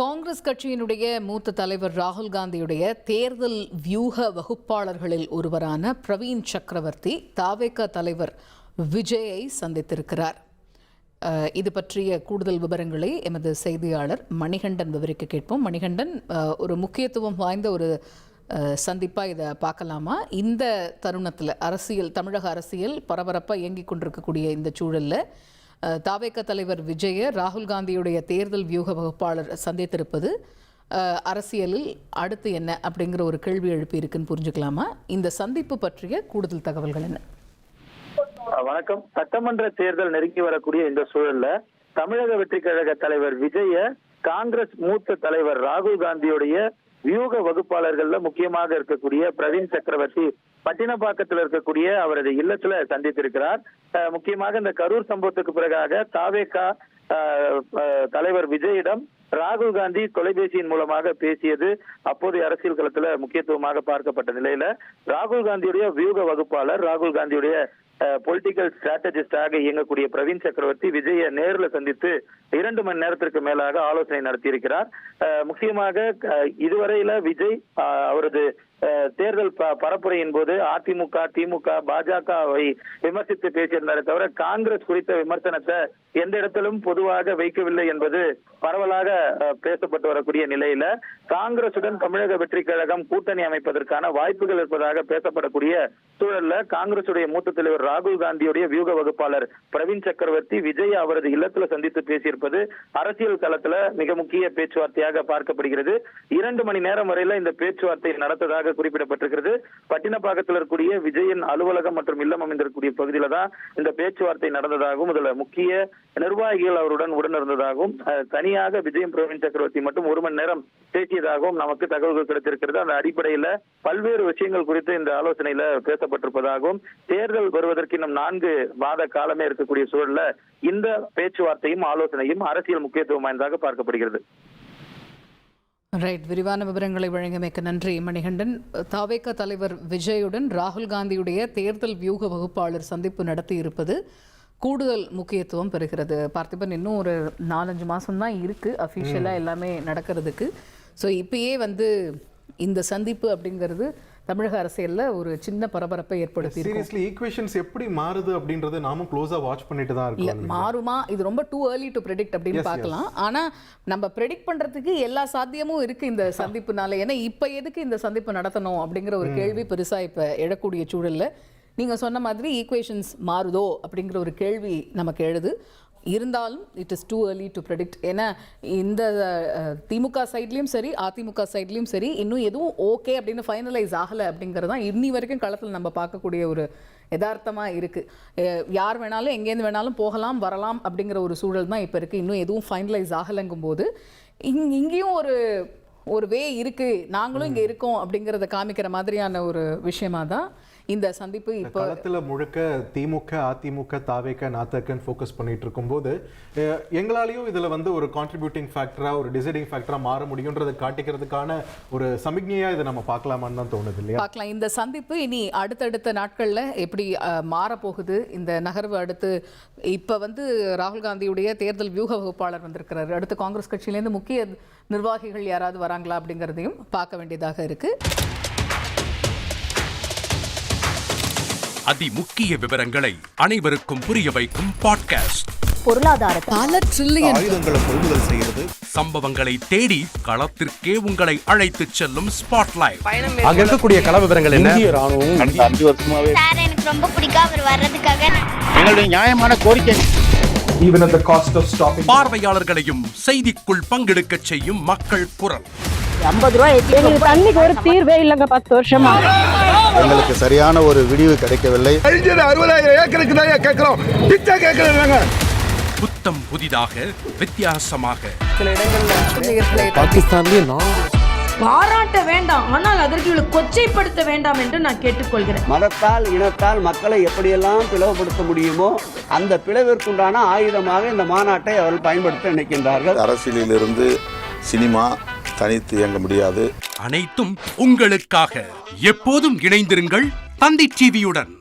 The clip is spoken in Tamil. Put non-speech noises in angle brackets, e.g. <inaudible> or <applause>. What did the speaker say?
காங்கிரஸ் கட்சியினுடைய மூத்த தலைவர் ராகுல் காந்தியுடைய தேர்தல் வியூக வகுப்பாளர்களில் ஒருவரான பிரவீன் சக்கரவர்த்தி தாவேகா தலைவர் விஜயை சந்தித்திருக்கிறார். இது பற்றிய கூடுதல் விவரங்களை எமது செய்தியாளர் மணிகண்டன் விவரிக்க கேட்போம். மணிகண்டன் ஒரு முக்கியத்துவம் வாய்ந்த ஒரு சந்திப்பாக இதை பார்க்கலாமா? இந்த தருணத்தில் அரசியல் தமிழக அரசியல் பரபரப்பாக இயங்கிக் கொண்டிருக்கக்கூடிய இந்த சூழலில் தாவேக தலைவர் விஜயை ராகுல் காந்தியுடைய தேர்தல் வியூக வகுப்பாளர் சந்தித்திருப்பது அரசியலில் அடுத்து என்ன அப்படிங்கிற ஒரு கேள்வி எழுப்பி இருக்குன்னு புரிஞ்சுக்கலாமா? இந்த சந்திப்பு பற்றிய கூடுதல் தகவல்கள் என்ன? வணக்கம். சட்டமன்ற தேர்தல் நெருங்கி வரக்கூடிய இந்த சூழல்ல தமிழக வெற்றி கழக தலைவர் விஜய காங்கிரஸ் மூத்த தலைவர் ராகுல் காந்தியுடைய வியூக வகுப்பாளர்கள்ல முக்கியமாக இருக்கக்கூடிய பிரவீன் சக்கரவர்த்தி பட்டினப்பாக்கத்தில் இருக்கக்கூடிய அவரது இல்லத்துல சந்தித்திருக்கிறார். அஹ் முக்கியமாக இந்த கரூர் சம்பவத்துக்கு பிறகாக தாவேகா தலைவர் விஜயிடம் ராகுல் காந்தி தொலைபேசியின் மூலமாக பேசியது அப்போதைய அரசியல் களத்துல முக்கியத்துவமாக பார்க்கப்பட்ட நிலையில ராகுல் காந்தியுடைய வியூக வகுப்பாளர் ராகுல் காந்தியுடைய பொலிட்டிக்கல் ஸ்ட்ராட்டஜிஸ்டாக இயங்கக்கூடிய பிரவீன் சக்கரவர்த்தி விஜயை நேரில் சந்தித்து இரண்டு மணி நேரத்திற்கு மேலாக ஆலோசனை நடத்தியிருக்கிறார். முக்கியமாக இதுவரையில விஜய் அவரது தேர்தல் பரப்புரையின் போது அதிமுக திமுக பாஜகவை விமர்சித்து பேசியிருந்தாரே தவிர காங்கிரஸ் குறித்த விமர்சனத்தை எந்த இடத்திலும் பொதுவாக வைக்கவில்லை என்பது பரவலாக பேசப்பட்டு வரக்கூடிய நிலையில காங்கிரசுடன் தமிழக வெற்றி கழகம் கூட்டணி அமைப்பதற்கான வாய்ப்புகள் இருப்பதாக பேசப்படக்கூடிய சூழல்ல காங்கிரசுடைய மூத்த தலைவர் ராகுல் காந்தியுடைய வியூக வகுப்பாளர் பிரவீன் சக்கரவர்த்தி விஜய் அவரது இல்லத்துல சந்தித்து பேசியிருப்பது அரசியல் களத்துல மிக முக்கிய பேச்சுவார்த்தையாக பார்க்கப்படுகிறது. இரண்டு மணி நேரம் வரையில இந்த பேச்சுவார்த்தை நடத்ததாக குறிப்பிடப்பட்டிருக்கிறது. பட்டினப்பாக்கத்தில் இருக்கக்கூடிய விஜயின் அலுவலகம் மற்றும் இல்லம் அமைந்திருக்கக்கூடிய பகுதியில தான் இந்த பேச்சுவார்த்தை நடந்ததாகவும் இதுல முக்கிய நிர்வாகிகள் அவருடன் உடனிருந்ததாகவும் தனியாக விஜயம் பிரவீன் சக்கரவர்த்தி மட்டும் ஒரு மணி நேரம் பேசியதாகவும் நமக்கு தகவல்கள் கிடைத்திருக்கிறது. அந்த அடிப்படையில பல்வேறு விஷயங்கள் குறித்து இந்த ஆலோசனையில பேசப்பட்டிருப்பதாகவும் தேர்தல் வருவதற்கு இன்னும் நான்கு மாத காலமே இருக்கக்கூடிய சூழல்ல இந்த பேச்சுவார்த்தையும் ஆலோசனையும் அரசியல் முக்கியத்துவம் வாய்ந்ததாக பார்க்கப்படுகிறது. ரைட் விரிவான விவரங்களை வழங்கியமைக்க நன்றி மணிகண்டன். தாவேக தலைவர் விஜயுடன் ராகுல் காந்தியுடைய தேர்தல் வியூக வகுப்பாளர் சந்திப்பு நடத்தி இருப்பது கூடுதல் முக்கியத்துவம் பெறுகிறது. பார்த்திபன் இன்னும் ஒரு நாலஞ்சு மாதம்தான் இருக்குது அஃபிஷியலாக எல்லாமே நடக்கிறதுக்கு. ஸோ இப்பயே வந்து இந்த சந்திப்பு அப்படிங்கிறது தமிழக அரசியலில் ஒரு சின்ன பரபரப்பை ஏற்படுத்தி சீரியஸ்லி ஈக்குவேஷன்ஸ் எப்படி மாறுது அப்படின்றத நாமும் க்ளோஸா வாட்ச் பண்ணிட்டு தான் இல்ல இருக்கோம் மாறுமா? இது ரொம்ப டூ ஏர்லி டு ப்ரெடிக்ட் அப்படின்னு பார்க்கலாம். ஆனா நம்ம ப்ரெடிக்ட் பண்றதுக்கு எல்லா சாத்தியமும் இருக்கு இந்த <laughs> சந்திப்புனால. ஏன்னா இப்ப எதுக்கு இந்த சந்திப்பு நடத்தணும் அப்படிங்கிற ஒரு கேள்வி பெருசா இப்ப எழக்கூடிய சூழல்ல. நீங்கள் சொன்ன மாதிரி ஈக்குவேஷன்ஸ் மாறுதோ அப்படிங்கிற ஒரு கேள்வி நமக்கு எழுது. இருந்தாலும் it is too early to predict ஏன்னா இந்த திமுக சைட்லேயும் சரி அதிமுக சைட்லேயும் சரி இன்னும் எதுவும் ஓகே அப்படின்னு ஃபைனலைஸ் ஆகலை அப்படிங்கிறது தான் இன்னி வரைக்கும் களத்தில் நம்ம பார்க்கக்கூடிய ஒரு யதார்த்தமாக இருக்குது யார் வேணாலும் எங்கேருந்து வேணாலும் போகலாம் வரலாம் அப்படிங்கிற ஒரு சூழல் தான் இப்போ இருக்குது இன்னும் எதுவும் ஃபைனலைஸ் ஆகலைங்கும் போது இங் இங்கேயும் ஒரு ஒரு வே இருக்குது நாங்களும் இங்கே இருக்கோம் அப்படிங்கிறத காமிக்கிற மாதிரியான ஒரு விஷயமா தான் இந்த சந்திப்பு இப்போ களத்துல முழுக்க திமுக அதிமுக தாவேக நாத்தக்கன் ஃபோக்கஸ் பண்ணிட்டு இருக்கும்போது எங்களாலையும் இதுல வந்து ஒரு கான்ட்ரிபியூட்டிங் ஃபேக்டரா ஒரு டிசைடிங் ஃபேக்டரா மாற முடியுன்றதை காட்டிக்கிறதுக்கான ஒரு சமிக்ஞையா இதை நம்ம பார்க்கலாமான்னு தான் தோணுது இல்லையா? பார்க்கலாம். இந்த சந்திப்பு இனி அடுத்தடுத்த நாட்களில் எப்படி மாறப்போகுது? இந்த நகர்வு அடுத்து இப்போ வந்து ராகுல் காந்தியுடைய தேர்தல் வியூக வகுப்பாளர் வந்திருக்கிறாரு. அடுத்து காங்கிரஸ் கட்சியிலேருந்து முக்கிய நிர்வாகிகள் யாராவது வராங்களா அப்படிங்கிறதையும் பார்க்க வேண்டியதாக இருக்கு. அதி முக்கிய விவரங்களை அனைவருக்கும் புரிய வைக்கும் பாட்காஸ்ட் பொருளாதாரத்தை பல ட்ரில்லியன் ஆயுதங்களை கொள்முதல் செய்யறது சம்பவங்களை தேடி களத்திற்கே உங்களை அழைத்துச் செல்லும் ஸ்பாட்லைட் அங்க இருக்கக்கூடிய கள விவரங்கள் என்ன? கடந்த அஞ்சு வருஷமாவே சார் எனக்கு ரொம்ப பிடிக்கும் அவர் வர்றதுக்காக எங்களுடைய நியாயமான கோரிக்கை. Even at the cost of stopping. பார்வையாளர்களையும் செய்திக்குள் பங்கெடுக்கச் செய்யும் மக்கள் குரல். ஐம்பது ரூபாய் எங்களுக்கு தண்ணிக்கு ஒரு தீர்வே இல்லைங்க பத்து வருஷமா. எங்களுக்கு சரியான ஒரு விடிவு கிடைக்கவில்லை. அறுபதாயிரம் ஏக்கருக்கு தான் கேட்கிறோம். பிச்சை கேட்கறாங்க புத்தம் புதிதாக வித்தியாசமாக. சில இடங்களில் பாகிஸ்தான்லயே நான் பாராட்ட வேண்டாம் ஆனால் அதற்கு இவளை கொச்சைப்படுத்த வேண்டாம் என்று நான் கேட்டுக்கொள்கிறேன். மதத்தால் இனத்தால் மக்களை எப்படியெல்லாம் பிளவுபடுத்த முடியுமோ அந்த பிளவிற்குண்டான ஆயுதமாக இந்த மாநாட்டை அவர்கள் பயன்படுத்த நினைக்கின்றார்கள். அரசியலிலிருந்து சினிமா தனித்து இயங்க முடியாது. அனைத்தும் உங்களுக்காக. எப்போதும் இணைந்திருங்கள் தந்தி டிவியுடன்.